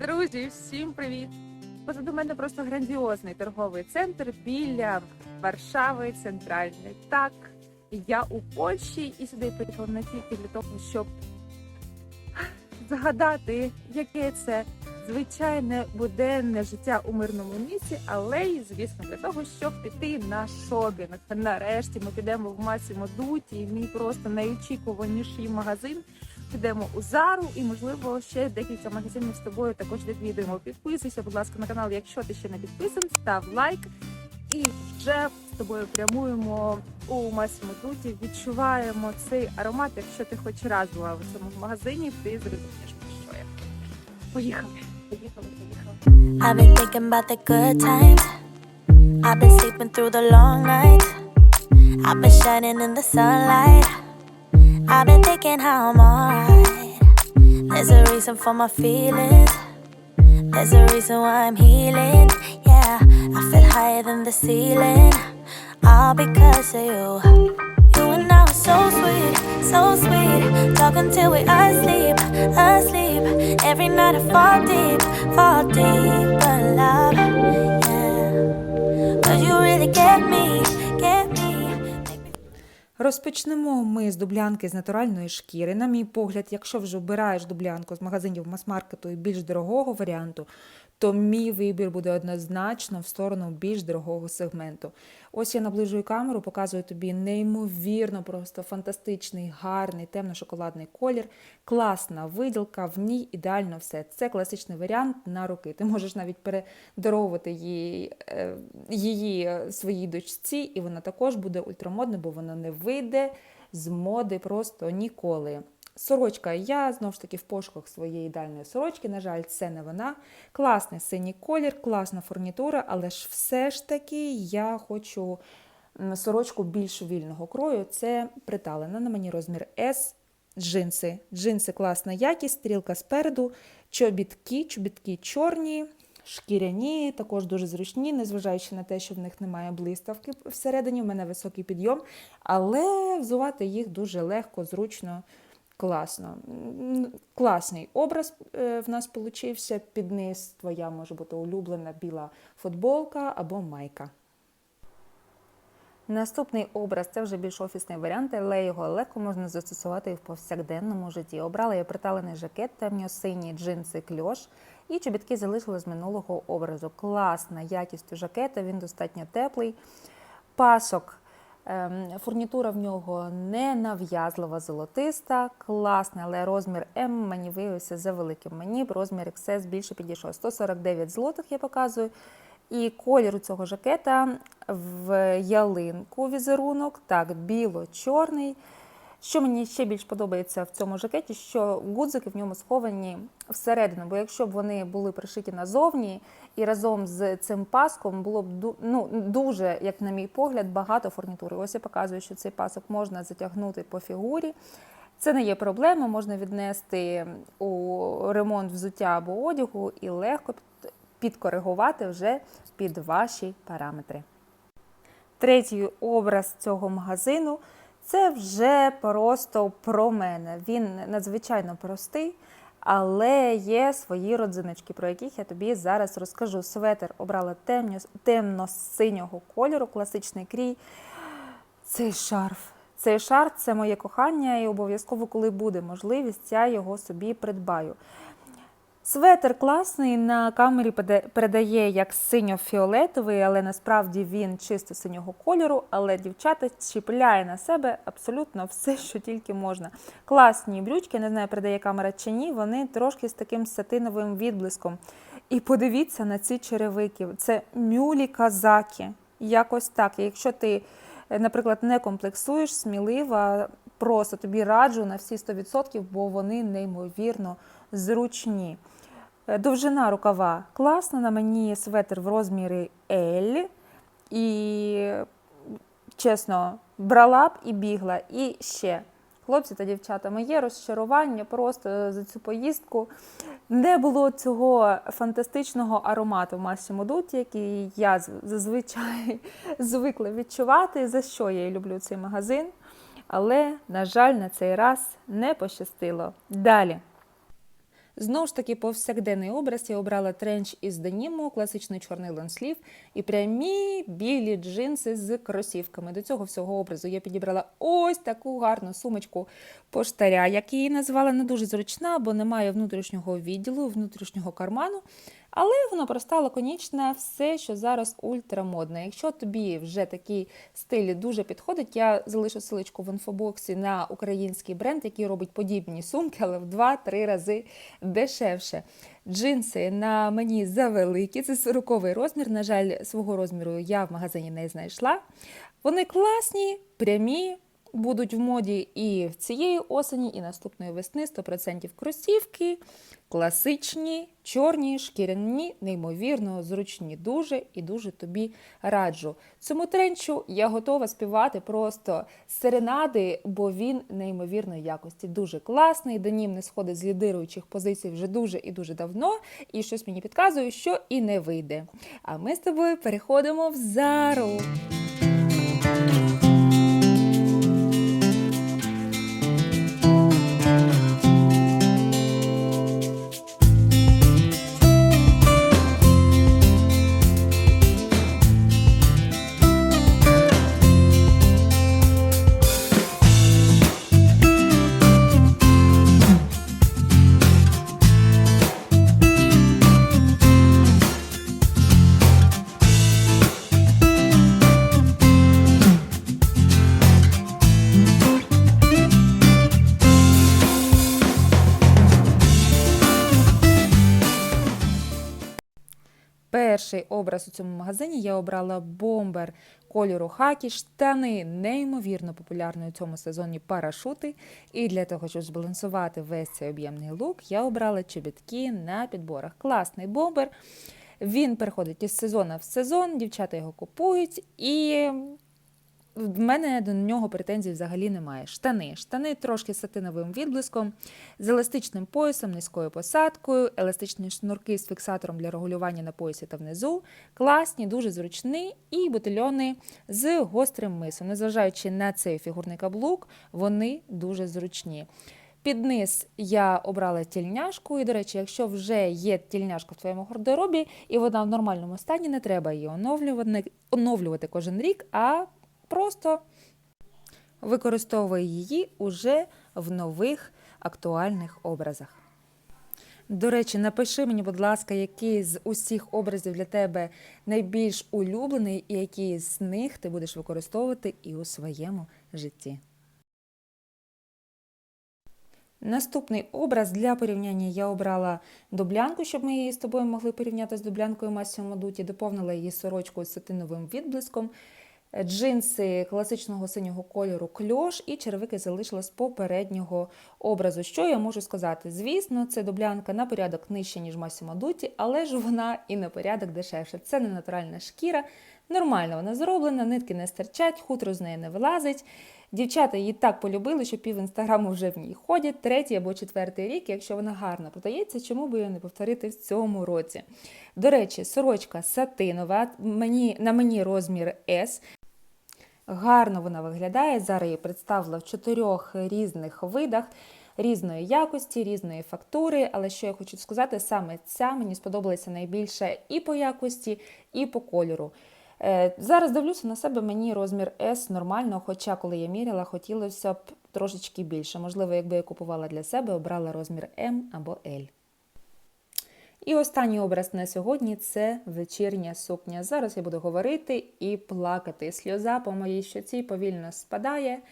Друзі, всім привіт! Позаду мене просто грандіозний торговий центр біля Варшави Центральний. Так, я у Польщі і сюди приїхала не тільки для того, щоб згадати, яке це звичайне буденне життя у мирному місці, але й, звісно, для того, щоб піти на шопінг. Нарешті ми підемо в Масімо Дуті, мій просто найочікуваніший магазин. Підемо у Зару і, можливо, ще декілька магазинів з тобою також відвідуємо. Підписуйся, будь ласка, на канал, якщо ти ще не підписаний, став лайк. І вже з тобою прямуємо у Масімо Дуті. Відчуваємо цей аромат. Якщо ти хоч раз була в цьому магазині, ти зрозумієш, про що я. Поїхали. Поїхали, поїхали. I've been thinking about the good times. I've been sleeping through the long nights. I've been shining in the sunlight. I've been thinking how I'm alright. There's a reason for my feelings. There's a reason why I'm healing. Yeah, I feel higher than the ceiling. All because of you. You and I were so sweet, so sweet. Talk until we asleep, asleep. Every night I fall deep, fall deep. But love, yeah. Cause you really get me. Розпочнемо ми з дублянки з натуральної шкіри. На мій погляд, якщо вже обираєш дублянку з магазинів мас-маркету і більш дорогого варіанту, то мій вибір буде однозначно в сторону більш дорогого сегменту. Ось я наближую камеру, показую тобі неймовірно, просто фантастичний, гарний, темно-шоколадний колір, класна виділка, в ній ідеально все. Це класичний варіант на руки. Ти можеш навіть передаровувати її, е, її е, своїй дочці, і вона також буде ультрамодна, бо вона не вийде з моди просто ніколи. Сорочка, я знову ж таки в пошуках своєї ідеальної сорочки. На жаль, це не вона. Класний синій колір, класна фурнітура, але ж все ж таки я хочу сорочку більш вільного крою. Це приталена на мені розмір S. Джинси. Джинси класна якість, стрілка спереду, чобітки, чобітки чорні, шкіряні, також дуже зручні, незважаючи на те, що в них немає блиставки всередині, в мене високий підйом, але взувати їх дуже легко, зручно, класно. Класний образ е, в нас получився. Під низ твоя може бути улюблена біла футболка або майка. Наступний образ це вже більш офісний варіант, але його легко можна застосувати і в повсякденному житті. Обрала я приталений жакет, темно-синій джинси кльош і чобітки залишила з минулого образу. Класна якість у жакета, він достатньо теплий. Пасок. Ем, Фурнітура в нього не нав'язлива золотиста, класна, але розмір М мені виявився за великим. Мені розмір XS більше підійшов. 149 злотих я показую. І колір у цього жакета в ялинку візерунок, так, біло-чорний. Що мені ще більш подобається в цьому жакеті, що гудзики в ньому сховані всередину, бо якщо б вони були пришиті назовні і разом з цим паском було б ну, дуже, як на мій погляд, багато фурнітури. Ось я показую, що цей пасок можна затягнути по фігурі. Це не є проблема, можна віднести у ремонт взуття або одягу і легко підкоригувати вже під ваші параметри. Третій образ цього магазину це вже просто про мене. Він надзвичайно простий, але є свої родзиночки, про яких я тобі зараз розкажу. Светер обрала темно- темно-синього кольору, класичний крій. Цей шарф. Цей шарф це моє кохання, і обов'язково, коли буде можливість, я його собі придбаю. Светер класний, на камері передає як синьо-фіолетовий, але насправді він чисто синього кольору. Але дівчата чіпляє на себе абсолютно все, що тільки можна. Класні брючки, не знаю, передає камера чи ні, вони трошки з таким сатиновим відблиском. І подивіться на ці черевики. Це мюлі казаки. Якось так. Якщо ти, е, наприклад, не комплексуєш, смілива, просто тобі раджу на всі 100%, бо вони неймовірно зручні. Е, Довжина рукава класна. На мені светр в розмірі L. І, чесно, брала б і бігла. І ще, хлопці та дівчата, моє розчарування просто за цю поїздку. Не було цього фантастичного аромату в Massimo Dutti, який я зазвичай звикла відчувати, за що я і люблю цей магазин. Але, на жаль, на цей раз не пощастило. Далі. Знову ж таки, повсякденний образ я обрала тренч із деніму, класичний чорний лонслів і прямі білі джинси з кросівками. До цього всього образу я підібрала ось таку гарну сумочку поштаря, як її назвала не дуже зручна, бо немає внутрішнього відділу, внутрішнього карману. Але воно проста, лаконічна, все, що зараз ультрамодне. Якщо тобі вже такий стиль дуже підходить, я залишу силочку в інфобоксі на український бренд, який робить подібні сумки, але в 2-3 рази дешевше. Джинси на мені завеликі, це 40 розмір. На жаль, свого розміру я в магазині не знайшла. Вони класні, прямі. Будуть в моді і в цієї осені, і наступної весни 100% кросівки, класичні, чорні, шкіряні, неймовірно зручні. Дуже і дуже тобі раджу. Цьому тренчу я готова співати просто серенади, бо він неймовірної якості. Дуже класний. Денім не сходить з лідируючих позицій вже дуже і дуже давно. І щось мені підказує, що і не вийде. А ми з тобою переходимо в зару. Перший образ у цьому магазині я обрала бомбер кольору хакі, штани неймовірно популярні у цьому сезоні парашути. І для того, щоб збалансувати весь цей об'ємний лук, я обрала чобітки на підборах. Класний бомбер. Він переходить із сезону в сезон, дівчата його купують і. В мене до нього претензій взагалі немає. Штани. Штани трошки з сатиновим відблиском, з еластичним поясом, низькою посадкою, еластичні шнурки з фіксатором для регулювання на поясі та внизу. Класні, дуже зручні і бутильони з гострим мисом. Незважаючи на цей фігурний каблук, вони дуже зручні. Під низ я обрала тільняшку, і, до речі, якщо вже є тільняшка в твоєму гардеробі, і вона в нормальному стані, не треба її оновлювати, оновлювати кожен рік, а просто використовує її уже в нових актуальних образах. До речі, напиши мені, будь ласка, який з усіх образів для тебе найбільш улюблений, і який з них ти будеш використовувати і у своєму житті. Наступний образ для порівняння я обрала дублянку, щоб ми її з тобою могли порівняти з дублянкою Massimo Dutti. Доповнила її сорочкою з сатиновим відблиском. Джинси класичного синього кольору кльош і черевики залишила з попереднього образу. Що я можу сказати? Звісно, це дублянка на порядок нижче, ніж Massimo Dutti, але ж вона і на порядок дешевше. Це не натуральна шкіра, нормально вона зроблена, нитки не стирчать, хутро з неї не вилазить. Дівчата її так полюбили, що пів інстаграму вже в ній ходять, третій або четвертий рік. Якщо вона гарно продається, чому би її не повторити в цьому році? До речі, сорочка сатинова, мені, на мені розмір S. Гарно вона виглядає. Зараз її представила в чотирьох різних видах. Різної якості, різної фактури, але що я хочу сказати, саме ця мені сподобалася найбільше і по якості, і по кольору. Е, Зараз дивлюся на себе, мені розмір S нормально, хоча коли я міряла, хотілося б трошечки більше. Можливо, якби я купувала для себе, обрала розмір M або L. І останній образ на сьогодні це вечірня сукня. Зараз я буду говорити і плакати. Сльоза по моїй щоці повільно спадає.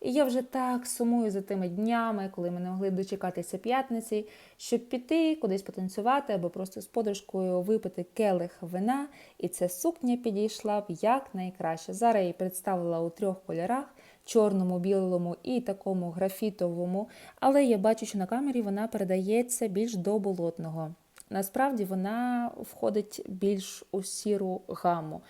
І я вже так сумую за тими днями, коли ми не могли дочекатися п'ятниці, щоб піти кудись потанцювати або просто з подружкою випити келих вина. І ця сукня підійшла б як найкраще. Зараз я її представила у трьох кольорах: чорному, білому і такому графітовому. Але я бачу, що на камері вона передається більш до болотного. Насправді вона входить більш у сіру гаму.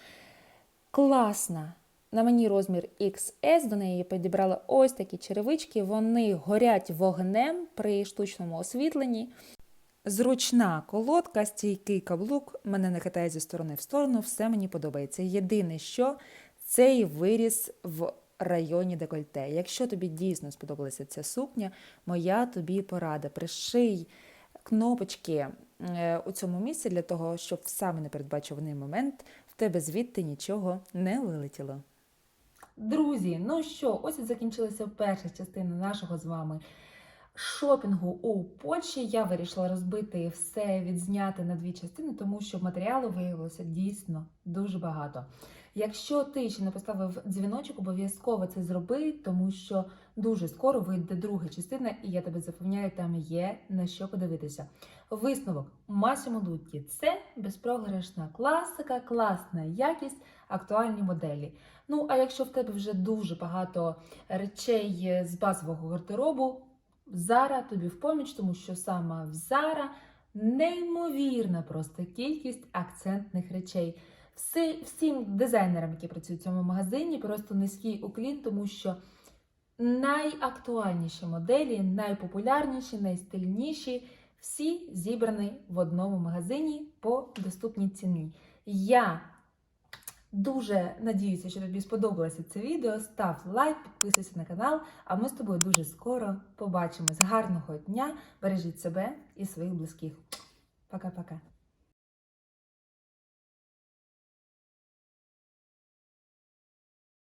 Класна! На мені розмір XS, до неї я підібрала ось такі черевички. Вони горять вогнем при штучному освітленні. Зручна колодка, стійкий каблук, мене не хитає зі сторони в сторону, все мені подобається. Єдине, що цей виріс в районі декольте. Якщо тобі дійсно сподобалася ця сукня, моя тобі порада. Приший кнопочки у цьому місці для того, щоб в саме непередбачуваний момент в тебе звідти нічого не вилетіло. Друзі, ну що, ось і закінчилася перша частина нашого з вами шопінгу у Польщі. Я вирішила розбити все, відзняти на дві частини, тому що матеріалу виявилося дійсно дуже багато. Якщо ти ще не поставив дзвіночок, обов'язково це зроби, тому що дуже скоро вийде друга частина, і я тебе запевняю, там є на що подивитися. Висновок Масімо Дутті – це безпрограшна класика, класна якість, актуальні моделі. Ну а якщо в тебе вже дуже багато речей з базового гардеробу, Зара тобі в поміч, тому що саме в Зара неймовірна просто кількість акцентних речей. Всі, всім дизайнерам, які працюють в цьому магазині, просто низький уклін, тому що найактуальніші моделі, найпопулярніші, найстильніші, всі зібрані в одному магазині по доступній ціні. Я дуже надіюся, що тобі сподобалося це відео. Став лайк, підписуйся на канал, а ми з тобою дуже скоро побачимось. Гарного дня! Бережіть себе і своїх близьких. Пока-пока.